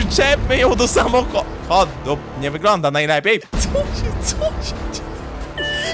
przyczepmy ją do samochodu. Nie wygląda najlepiej. Co się, co się dzieje?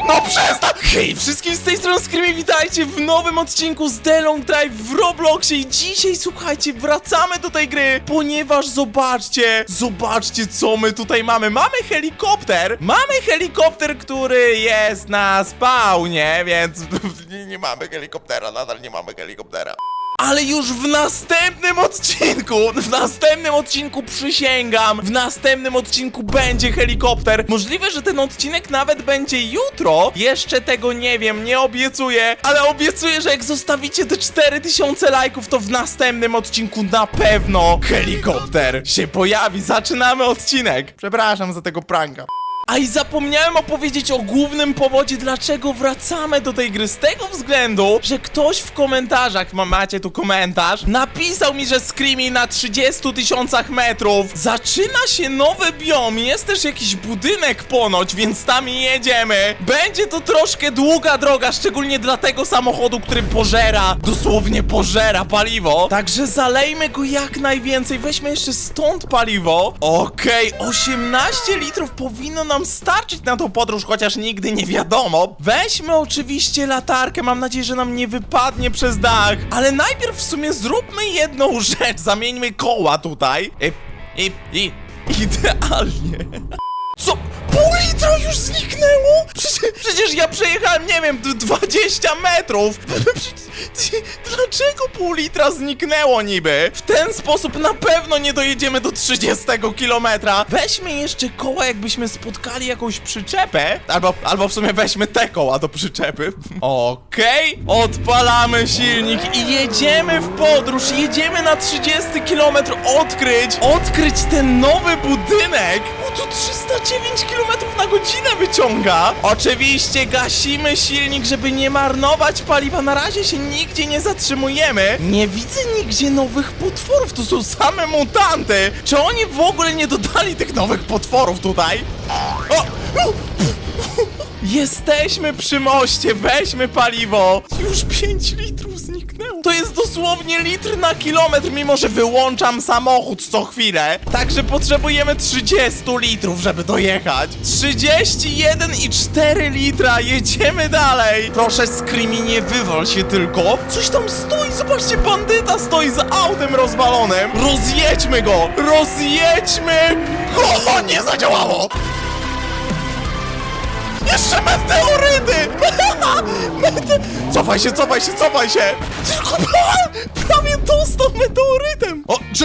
No przestań! Hej, wszystkim z tej strony Screamy, witajcie w nowym odcinku z The Long Drive w Robloxie i dzisiaj, słuchajcie, wracamy do tej gry, ponieważ zobaczcie, zobaczcie co my tutaj mamy. Mamy helikopter, mamy helikopter, który jest na spawnie, więc nie, nie mamy helikoptera, nadal nie mamy helikoptera. Ale już w następnym odcinku, w następnym odcinku przysięgam, w następnym odcinku będzie helikopter. Możliwe, że ten odcinek nawet będzie jutro. Jeszcze tego nie wiem, nie obiecuję, ale obiecuję, że jak zostawicie te 4000 lajków, to w następnym odcinku na pewno helikopter się pojawi. Zaczynamy odcinek. Przepraszam za tego pranka. A i zapomniałem opowiedzieć o głównym powodzie, dlaczego wracamy do tej gry. Z tego względu, że ktoś w komentarzach, ma, macie tu komentarz, napisał mi, że Screamy na 30 tysiącach metrów zaczyna się nowy biom. Jest też jakiś budynek ponoć, więc tam jedziemy. Będzie to troszkę długa droga, szczególnie dla tego samochodu, który pożera, dosłownie pożera paliwo. Także zalejmy go jak najwięcej. Weźmy jeszcze stąd paliwo. Okej, 18 litrów powinno nam starczyć na tą podróż, chociaż nigdy nie wiadomo. Weźmy oczywiście latarkę, mam nadzieję, że nam nie wypadnie przez dach. Ale najpierw w sumie zróbmy jedną rzecz. Zamieńmy koła tutaj. I, i, i, idealnie. Co? Pół litra już zniknęło? Przecież, przecież ja przejechałem, nie wiem, d- 20 metrów. Dlaczego pół litra zniknęło niby? W ten sposób na pewno nie dojedziemy do 30 kilometra. Weźmy jeszcze koła, jakbyśmy spotkali jakąś przyczepę. Albo, albo w sumie weźmy te koła do przyczepy. Okej, odpalamy silnik i jedziemy w podróż. Jedziemy na 30 kilometr odkryć, odkryć ten nowy budynek. Tu 309 km na godzinę wyciąga. Oczywiście gasimy silnik, żeby nie marnować paliwa. Na razie się nigdzie nie zatrzymujemy. Nie widzę nigdzie nowych potworów. Tu są same mutanty. Czy oni w ogóle nie dodali tych nowych potworów tutaj? O! Jesteśmy przy moście, weźmy paliwo. Już 5 litrów zniknęło. To jest dosłownie litr na kilometr, mimo że wyłączam samochód co chwilę. Także potrzebujemy 30 litrów, żeby dojechać. 31,4 litra, jedziemy dalej. Proszę, Screamy, nie wywal się tylko. Coś tam stoi, zobaczcie, bandyta stoi za autem rozwalonym. Rozjedźmy go, rozjedźmy. O, nie zadziałało. Jeszcze meteoryty! Mete... Cofaj się, cofaj się, cofaj się! Prawie dostał meteorytem! O, czy...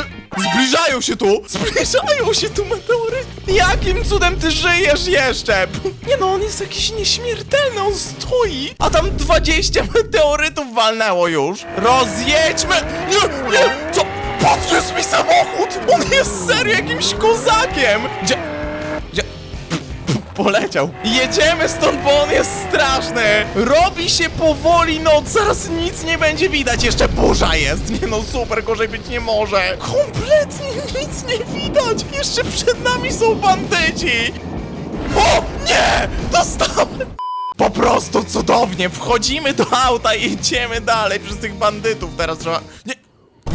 Zbliżają się tu! Zbliżają się tu meteoryty! Jakim cudem ty żyjesz jeszcze? Nie no, on jest jakiś nieśmiertelny, on stoi! A tam 20 meteorytów walnęło już! Rozjedźmy! Nie, nie! Co? Podniósł mi samochód! On jest serio jakimś kozakiem! Gdzie... Gdzie... Poleciał. Jedziemy stąd, bo on jest straszny. Robi się powoli noc, zaraz nic nie będzie widać. Jeszcze burza jest. Nie no, super, gorzej być nie może. Kompletnie nic nie widać. Jeszcze przed nami są bandyci. O, nie! Dostałem! Po prostu cudownie. Wchodzimy do auta i jedziemy dalej przez tych bandytów. Teraz trzeba... Nie...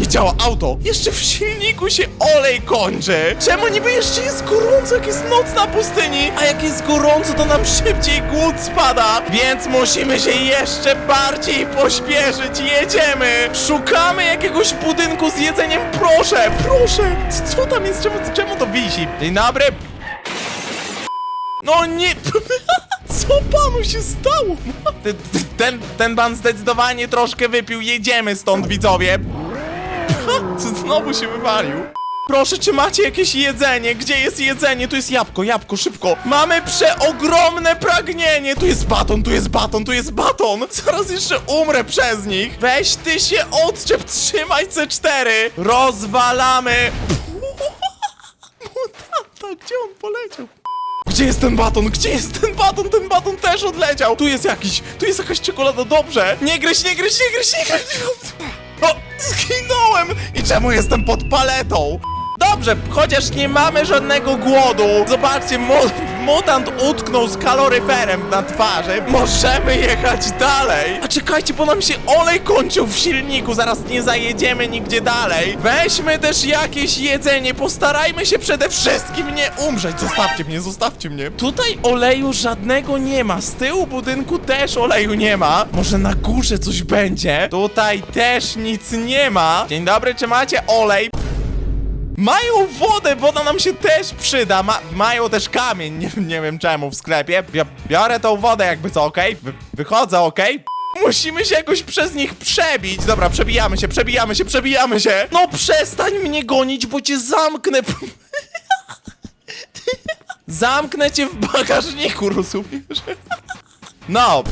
Nie działa auto! Jeszcze w silniku się olej kończy! Czemu niby jeszcze jest gorąco, jak jest noc na pustyni? A jak jest gorąco, to nam szybciej głód spada! Więc musimy się jeszcze bardziej pośpieszyć! Jedziemy! Szukamy jakiegoś budynku z jedzeniem, proszę! Proszę! Co tam jest? Czemu, czemu to wisi? Dzień dobry! No nie... Co panu się stało? Ten, ten pan zdecydowanie troszkę wypił. Jedziemy stąd, widzowie! Znowu się wywalił. Proszę, czy macie jakieś jedzenie? Gdzie jest jedzenie? Tu jest jabłko, jabłko, szybko. Mamy przeogromne pragnienie. Tu jest baton, tu jest baton, tu jest baton. Zaraz jeszcze umrę przez nich. Weź ty się odczep, trzymaj C4. Rozwalamy. Mutanta, gdzie on poleciał? Gdzie jest ten baton? Gdzie jest ten baton? Ten baton też odleciał. Tu jest jakiś, tu jest jakaś czekolada, dobrze. Nie gryź, nie gryź, nie gryź, nie gryź. O, zginąłem! I czemu jestem pod paletą? dobrze, chociaż nie mamy żadnego głodu. Zobaczcie, mu mutant utknął z kaloryferem na twarzy. Możemy jechać dalej. A czekajcie, bo nam się olej kończył w silniku. Zaraz nie zajedziemy nigdzie dalej. Weźmy też jakieś jedzenie. Postarajmy się przede wszystkim nie umrzeć. Zostawcie mnie, zostawcie mnie. Tutaj oleju żadnego nie ma. Z tyłu budynku też oleju nie ma. Może na górze coś będzie. Tutaj też nic nie ma. Dzień dobry, czy macie olej? Mają wodę, woda nam się też przyda. Ma, mają też kamień, nie, nie wiem czemu w sklepie. Bia, biorę tą wodę jakby co, okej? Wy, wychodzę, okej? Musimy się jakoś przez nich przebić. Dobra, przebijamy się, przebijamy się, przebijamy się. No przestań mnie gonić, bo cię zamknę. Zamknę cię w bagażniku, rozumiesz? No.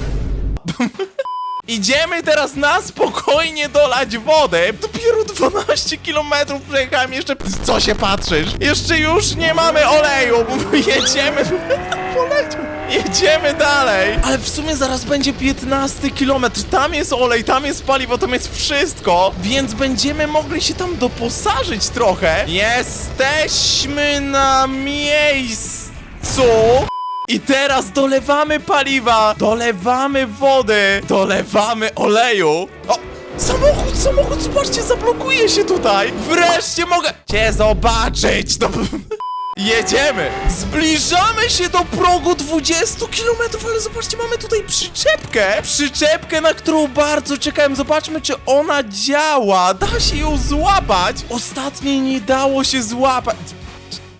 Idziemy teraz na spokojnie dolać wodę. Dopiero 12 km przejechałem jeszcze. Co się patrzysz? Jeszcze już nie mamy oleju. Jedziemy. Poleciał. Jedziemy dalej. Ale w sumie zaraz będzie 15 km. Tam jest olej, tam jest paliwo, tam jest wszystko. Więc będziemy mogli się tam doposażyć trochę. Jesteśmy na miejscu. I teraz dolewamy paliwa, dolewamy wody, dolewamy oleju. O! Samochód, samochód, zobaczcie, zablokuje się tutaj. Wreszcie mogę cię zobaczyć. No, jedziemy. Zbliżamy się do progu 20 km, ale zobaczcie, mamy tutaj przyczepkę. Przyczepkę, na którą bardzo czekałem. Zobaczmy, czy ona działa. Da się ją złapać. Ostatniej nie dało się złapać.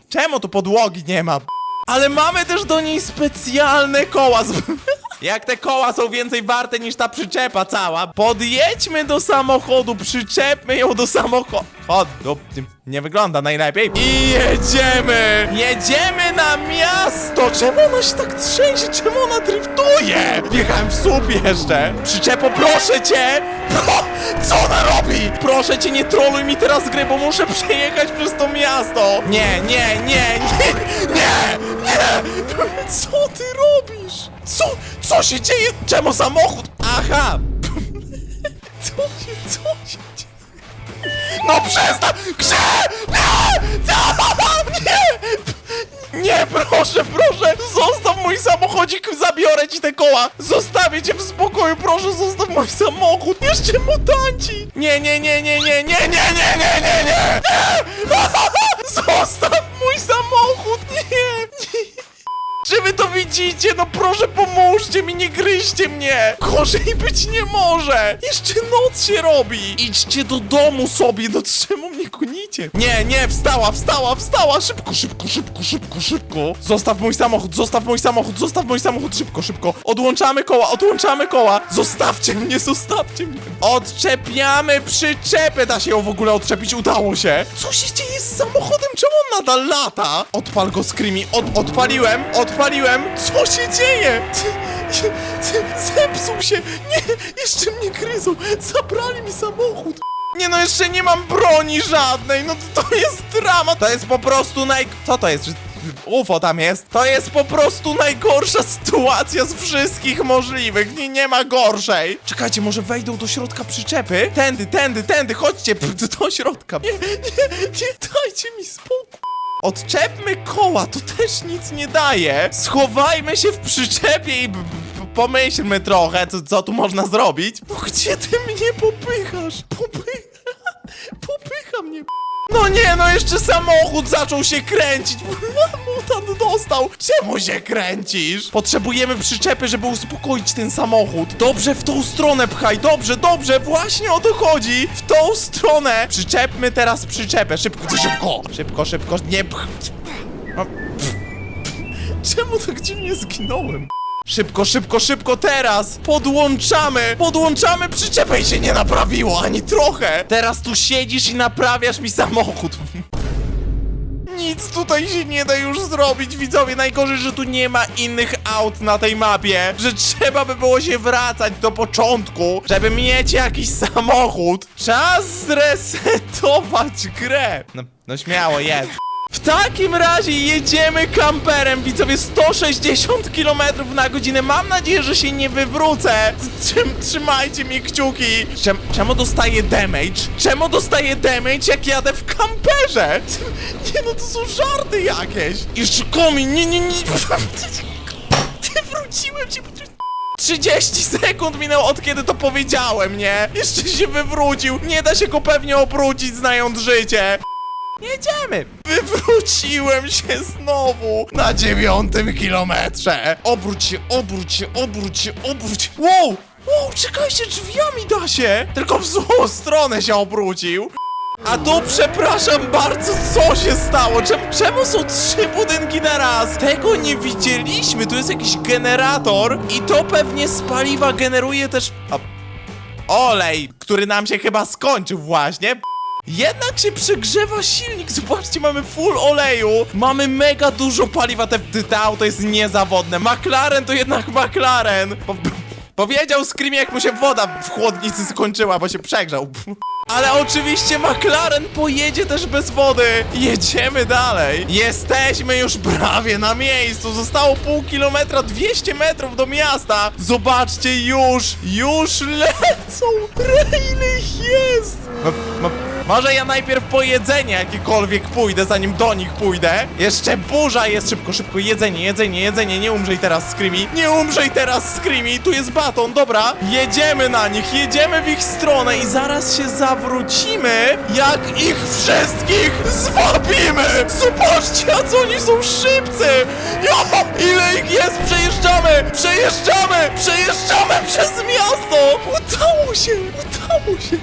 Czemu tu podłogi nie ma? Ale mamy też do niej specjalne koła. Z- Jak te koła są więcej warte niż ta przyczepa cała, podjedźmy do samochodu, przyczepmy ją do samochodu. Nie wygląda najlepiej. I jedziemy! Jedziemy na miasto! Czemu ona się tak trzęsie? Czemu ona driftuje? Wjechałem w słup jeszcze. Przyczepo, proszę cię! Co ona robi? Proszę cię, nie troluj mi teraz gry, bo muszę przejechać przez to miasto. Nie, nie, nie, nie, nie, nie! Co ty robisz? Co? Co się dzieje? Czemu samochód? Aha! Co się, co się? No przestań! Grze! Nie! Nie! Nie, proszę, proszę! Zostaw mój samochodzik, zabiorę ci te koła! Zostawię cię w spokoju, proszę, zostaw mój samochód! Jeszcze mutanci! Nie, nie, nie, nie, nie, nie, nie, nie, nie, nie, nie! nie! Zostaw mój samochód! Nie! nie. Czy wy to widzicie? No proszę pomóżcie mi, nie gryźcie mnie! Gorzej być nie może! Jeszcze noc się robi! Idźcie do domu sobie, no czemu mnie gonicie? Nie, nie, wstała, wstała, wstała! Szybko, szybko, szybko, szybko, szybko! Zostaw mój samochód, zostaw mój samochód, zostaw mój samochód, szybko, szybko! Odłączamy koła, odłączamy koła! Zostawcie mnie, zostawcie mnie! Odczepiamy przyczepę! Da się ją w ogóle odczepić, udało się! Co się dzieje z samochodem? Czemu on nadal lata? Odpal go, Screamy, od, odpaliłem, odpaliłem! Co się dzieje? Zepsuł się! Nie, jeszcze mnie gryzą! Zabrali mi samochód! Nie no, jeszcze nie mam broni żadnej, no to, to jest drama, to jest po prostu naj... Co to jest? UFO tam jest? To jest po prostu najgorsza sytuacja z wszystkich możliwych, nie, nie ma gorszej. Czekajcie, może wejdą do środka przyczepy? Tędy, tędy, tędy, chodźcie do środka. Nie, nie, nie, dajcie mi spokój. Odczepmy koła, to też nic nie daje. Schowajmy się w przyczepie i pomyślmy trochę, co, co tu można zrobić. No gdzie ty mnie popychasz? Popycha, popycha mnie. No nie, no jeszcze samochód zaczął się kręcić. Mutant dostał. Czemu się kręcisz? Potrzebujemy przyczepy, żeby uspokoić ten samochód. Dobrze, w tą stronę pchaj. Dobrze, dobrze, właśnie o to chodzi. W tą stronę. Przyczepmy teraz przyczepę. Szybko, szybko. Szybko, szybko. Nie pch... Czemu tak dziwnie zginąłem? Szybko, szybko, szybko teraz! Podłączamy! Podłączamy przyczepę się nie naprawiło ani trochę! Teraz tu siedzisz i naprawiasz mi samochód. Nic tutaj się nie da już zrobić, widzowie. Najgorzej, że tu nie ma innych aut na tej mapie. Że trzeba by było się wracać do początku, żeby mieć jakiś samochód. Czas zresetować grę. No, no śmiało, jest. W takim razie jedziemy kamperem, widzowie, 160 km na godzinę. Mam nadzieję, że się nie wywrócę. Trzym, trzymajcie mi kciuki. Czem, czemu dostaję damage? Czemu dostaję damage, jak jadę w kamperze? Nie no, to są żarty jakieś. Jeszcze komin, nie, nie, nie. Wróciłem cię. 30 sekund minęło od kiedy to powiedziałem, nie? Jeszcze się wywrócił. Nie da się go pewnie obrócić, znając życie. Jedziemy! Wywróciłem się znowu na dziewiątym kilometrze! Obróć się, obróć się, obróć się, obróć! Wow! Wow, czekajcie, drzwiami da się! Tylko w złą stronę się obrócił! A tu przepraszam bardzo, co się stało? Czemu, czemu są trzy budynki na raz? Tego nie widzieliśmy, tu jest jakiś generator i to pewnie z paliwa generuje też... A, olej, który nam się chyba skończył właśnie. Jednak się przegrzewa silnik, zobaczcie, mamy full oleju, mamy mega dużo paliwa, te, te, auto jest niezawodne. McLaren to jednak McLaren. Po, powiedział Scream, jak mu się woda w chłodnicy skończyła, bo się przegrzał. Ale oczywiście McLaren pojedzie też bez wody. Jedziemy dalej. Jesteśmy już prawie na miejscu. Zostało pół kilometra, 200 metrów do miasta. Zobaczcie, już, już lecą. Ile jest? Ma, ma, może ja najpierw po jedzenie jakiekolwiek pójdę, zanim do nich pójdę. Jeszcze burza jest. Szybko, szybko, jedzenie, jedzenie, jedzenie. Nie umrzej teraz, Screamy. Nie umrzej teraz, Screamy. Tu jest baton, dobra. Jedziemy na nich, jedziemy w ich stronę i zaraz się zawrócimy, jak ich wszystkich zwabimy. Zobaczcie, a co oni są szybcy. Jo, ile ich jest? Przejeżdżamy, przejeżdżamy, przejeżdżamy przez miasto. Udało się, udało się.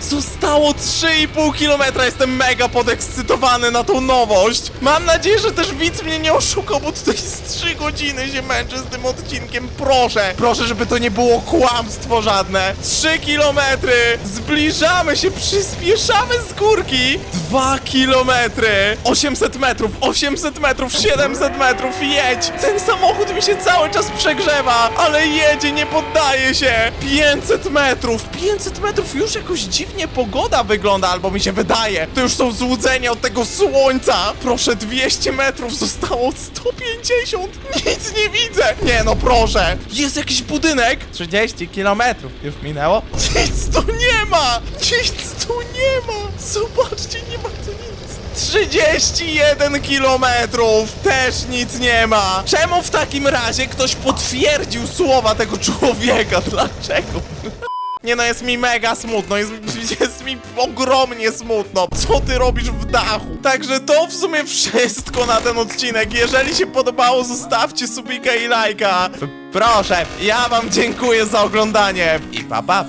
Zostało 3,5 kilometra, jestem mega podekscytowany na tą nowość. Mam nadzieję, że też widz mnie nie oszukał, bo tutaj z 3 godziny się męczę z tym odcinkiem. Proszę, proszę, żeby to nie było kłamstwo żadne. 3 kilometry, zbliżamy się, przyspieszamy z górki. 2 kilometry, 800 metrów, 800 metrów, 700 metrów, jedź. Ten samochód mi się cały czas przegrzewa, ale jedzie, nie poddaje się. 500 metrów, 500 metrów, już jakoś dziwnie pogoda wygląda, albo mi się wydaje. To już są złudzenia od tego słońca. Proszę, 200 metrów, zostało 150. Nic nie widzę. Nie no, proszę. Jest jakiś budynek. 30 kilometrów już minęło. Nic tu nie ma. Nic tu nie ma. Zobaczcie, nie ma tu nic. 31 kilometrów! Też nic nie ma! Czemu w takim razie ktoś potwierdził słowa tego człowieka? Dlaczego? Nie no, jest mi mega smutno, jest, jest mi ogromnie smutno. Co ty robisz w dachu? Także to w sumie wszystko na ten odcinek. Jeżeli się podobało, zostawcie subika i lajka. Proszę, ja wam dziękuję za oglądanie i pa pa!